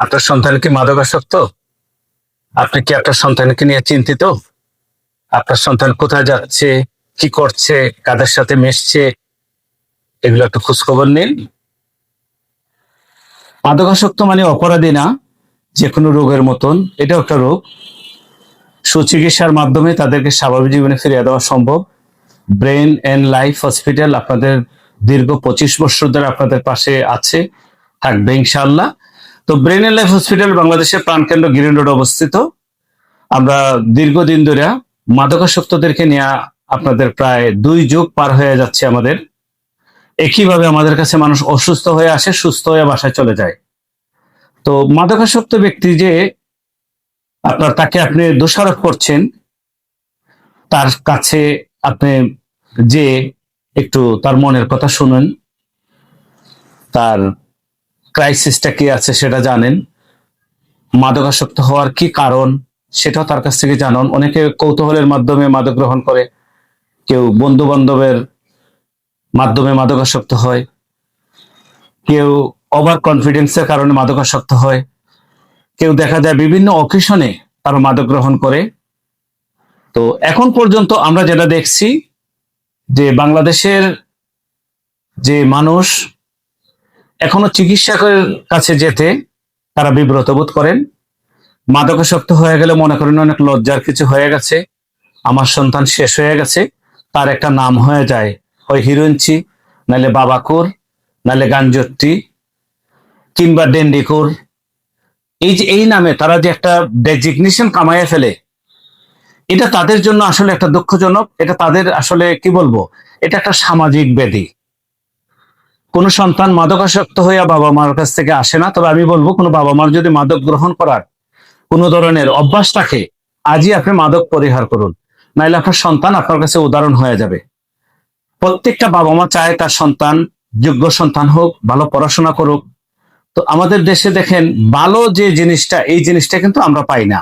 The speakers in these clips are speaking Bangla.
আপনার সন্তান কি মাদকাসক্ত? আপনি কি আপনার সন্তানকে নিয়ে চিন্তিত? আপনার সন্তান কোথায় যাচ্ছে, কি করছে, কাদের সাথে মিশছে? এগুলো একটু খোঁজখবর নিন। মাদকাসক্ত মানে অপরাধী না, যে কোনো রোগের মতন। এটাও একটা রোগ। সুচিকিৎসার মাধ্যমে তাদেরকে স্বাভাবিক জীবনে ফিরিয়ে দেওয়া সম্ভব। ব্রেন এন্ড লাইফ হসপিটাল আপনাদের দীর্ঘ পঁচিশ বছর ধরে আপনাদের পাশে আছে। থাকবে ইনশাআল্লাহ। তো ব্রেন এন্ড লাইফ হসপিটাল বাংলাদেশের প্রাণকেন্দ্র গ্রিন রোড অবস্থিত। আমরা দীর্ঘদিন ধরে মাদকাসক্তদেরকে নিয়ে আপনাদের প্রায় দুই যুগ পার হয়ে যাচ্ছে আমাদের। একইভাবে আমাদের কাছে মানুষ অসুস্থ হয়ে আসে, সুস্থ হয়ে বাসায় চলে যায়। তো মাদকাসক্ত ব্যক্তি যে আপনার তাকে আপনি দোষারোপ করছেন, তার কাছে আপনি যে একটু তার মনের কথা শুনুন, তার ক্রাইসিসটা কি আছে সেটা জানেন? মাদকাসক্ত হওয়ার কি কারণ সেটাও তার কাছ থেকে জানুন। অনেকে কৌতূহলের মাধ্যমে মাদক গ্রহণ করে, কেউ বন্ধু বান্ধবের মাধ্যমে মাদকাসক্ত হয়, কেউ ওভার কনফিডেন্সের কারণে মাদকাসক্ত হয়, কেউ দেখা যায় বিভিন্ন অকেশনে তারা মাদক গ্রহণ করে। তো এখন পর্যন্ত আমরা যেটা দেখছি যে বাংলাদেশের যে মানুষ এখনও চিকিৎসকের কাছে যেতে তারা বিব্রত বোধ করেন। মাদকাসক্ত হয়ে গেলে মনে করেন অনেক লজ্জার কিছু হয়ে গেছে। আমার সন্তান শেষ হয়ে গেছে, তার একটা নাম হয়ে যায়। হয় হিরোইনচি নাহলে বাবাকুর নাহলে গাঞ্জট্টি কিংবা ডেন্ডিকুর এই যে এই নামে তারা যে একটা ডেজিগনেশন কামাইয়া ফেলে, এটা তাদের জন্য আসলে একটা দুঃখজনক, এটা তাদের আসলে কি বলব? এটা একটা সামাজিক ব্যাধি। কোন সন্তান মাদকাসক্ত হইয়া বাবা মার কাছ থেকে আসে না, তবে আমি বলব, কোনো বাবা মার যদি মাদক গ্রহণ করার কোনো ধরনের অভ্যাস থাকে, আজই আপনি মাদক পরিহার করুন। নাইলে আপনার সন্তান আপনার কাছে উদাহরণ হয়ে যাবে। প্রত্যেকটা বাবা মা চায় তার সন্তান যোগ্য সন্তান হোক, ভালো পড়াশোনা করুক। তো আমাদের দেশে দেখেন, ভালো যে জিনিসটা, এই জিনিসটা কিন্তু আমরা পাই না।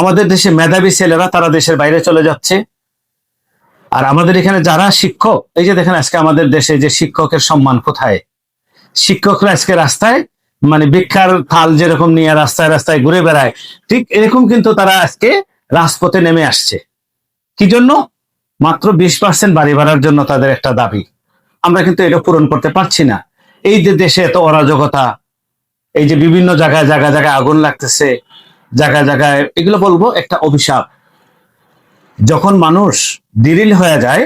আমাদের দেশে মেধাবী ছেলেরা তারা দেশের বাইরে চলে যাচ্ছে। আর আমাদের এখানে যারা শিক্ষক, এই যে দেখেন আজকে আমাদের দেশে যে শিক্ষকের সম্মান কোথায়? শিক্ষকরা আজকে রাস্তায় মানে ভিক্ষার থাল যেরকম নিয়ে রাস্তায় রাস্তায় ঘুরে বেড়ায়, ঠিক এরকম কিন্তু তারা আজকে রাজপথে নেমে আসছে। কি জন্য? মাত্র বিশ পার্সেন্ট বাড়ি ভাড়ার জন্য তাদের একটা দাবি। আমরা কিন্তু এটা পূরণ করতে পারছি না। এই যে দেশে এত অরাজকতা, এই যে বিভিন্ন জায়গায় জায়গায় জায়গায় আগুন লাগতেছে, জায়গায় জায়গায়, এগুলো বলব একটা অভিশাপ। যখন মানুষ ডিরিল হয়ে যায়,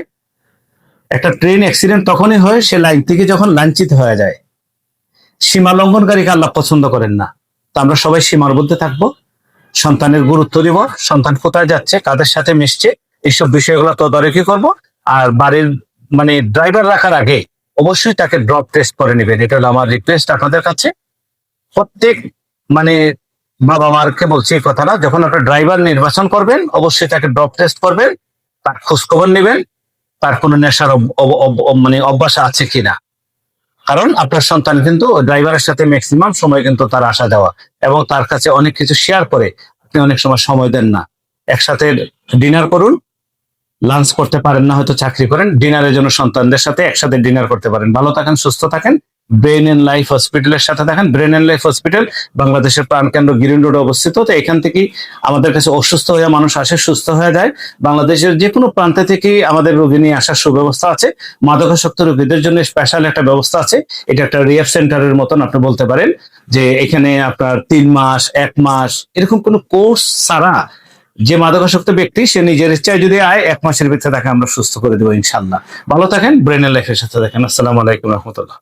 একটা ট্রেন অ্যাক্সিডেন্ট তখনই হয়, সে লাইন থেকে যখন লাঞ্ছিত হয়ে যায়। সীমা লঙ্ঘনকারীকে আল্লাহ পছন্দ করেন না। তো আমরা সবাই সীমার মধ্যে থাকব। সন্তানের গুরুত্ব দিব, সন্তান কোথায় যাচ্ছে, কাদের সাথে মিশছে, এইসব বিষয়গুলো তদারকি করব। আর বাড়ির মানে ড্রাইভার রাখার আগে অবশ্যই তাকে ড্রপ টেস্ট করে নেবেন। এটা হলো আমার রিকোয়েস্ট আপনাদের কাছে। প্রত্যেক মানে বাবা মারকে বলছি এই কথাটা, যখন আপনার ড্রাইভার নির্বাচন করবেন, অবশ্যই তাকে ড্রপ টেস্ট করবেন, তার খোঁজখবর নেবেন, তার কোনো নেশার মানে অভ্যাস আছে কিনা। কারণ আপনার সন্তান কিন্তু ড্রাইভারের সাথে ম্যাক্সিমাম সময় কিন্তু তার আসা যাওয়া এবং তার কাছে অনেক কিছু শেয়ার করে, আপনি অনেক সময় সময় দেন না। একসাথে ডিনার করুন লাঞ্চ করতে পারেন না, হয়তো চাকরি করেন ডিনারের জন্য সন্তানদের সাথে একসাথে ডিনার করতে পারেন। ভালো থাকেন, সুস্থ থাকেন। ব্রেন এন্ড লাইফ হসপিটালের সাথে দেখেন ব্রেন এন্ড লাইফ হসপিটাল বাংলাদেশের প্রাণকেন্দ্র গিরিন রোডে অবস্থিত। তো এখান থেকেই আমাদের কাছে অসুস্থ হয়ে মানুষ আসে, সুস্থ হয়ে যায়। বাংলাদেশের যে কোনো প্রান্তে থেকেই আমাদের রোগী নিয়ে আসার সুব্যবস্থা আছে। মাদকাসক্ত রোগীদের জন্য স্পেশাল একটা ব্যবস্থা আছে। এটা একটা রিহাব সেন্টারের মতন আপনি বলতে পারেন যে এখানে আপনার তিন মাস, এক মাস, এরকম কোনো কোর্স ছাড়া যে মাদকাসক্ত ব্যক্তি, সে নিজের ইচ্ছায় যদি আয়, এক মাসের ভিতরে তাকে আমরা সুস্থ করে দেবো ইনশাল্লাহ ভালো থাকেন ব্রেনের লাইফের সাথে দেখেন আসসালামু আলাইকুম রহমতুল্লাহ।